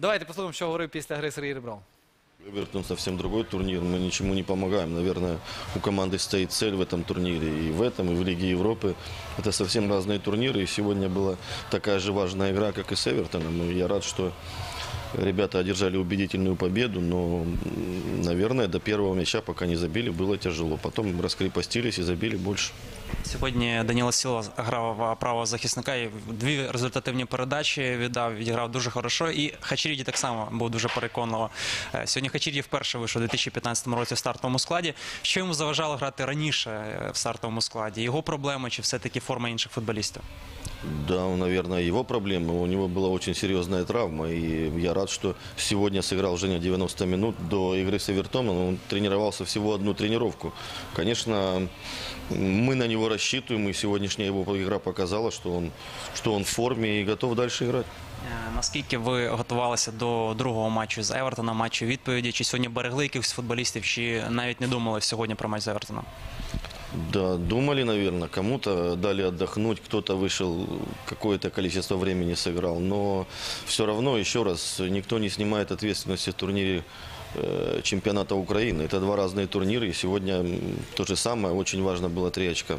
Давайте послухаємо, що говорив після гри Сергій Ребров. Эвертон совсем другой турнир, мы ничему не помогаем. Наверное, у команды стоит цель в этом турнире, и в этом, и в Лиге Европы. Это совсем разные турниры, и сегодня была такая же важная игра, как и с Эвертоном. И я рад, что ребята одержали убедительную победу, но, наверное, до первого мяча, пока не забили, было тяжело. Потом раскрепостились и забили больше. Сьогодні Даніло Сіло грав правого захисника і дві результативні передачі віддав, відіграв дуже хорошо. І Хачеріді так само був дуже переконливо. Е, Сьогодні Хачеріді вперше вийшов у 2015 році в стартовому складі. Що йому заважало грати раніше е, в стартовому складі? Його проблеми чи все-таки форма інших футболістів? Да, наверное, его проблемы. У него была очень серьезная травма. И я рад, что сегодня сыграл Женя 90 минут. До игры с Эвертоном он тренировался всего одну тренировку. Конечно, мы на него рассчитываем. И сегодняшняя его игра показала, что он, что он в форме и готов дальше играть. Е, Наскільки ви готувалися до другого матчу з Евертоном, матчу відповіді? Чи сьогодні берегли якихось футболістів, чи навіть не думали сьогодні про матч з Евертоном? Да, думали, наверное, кому-то дали отдохнуть, кто-то вышел, какое-то количество времени сыграл. Но все равно, еще раз, никто не снимает ответственности в турнире э, чемпионата Украины. Это два разные турнира, и сегодня м, то же самое. Очень важно было три очка.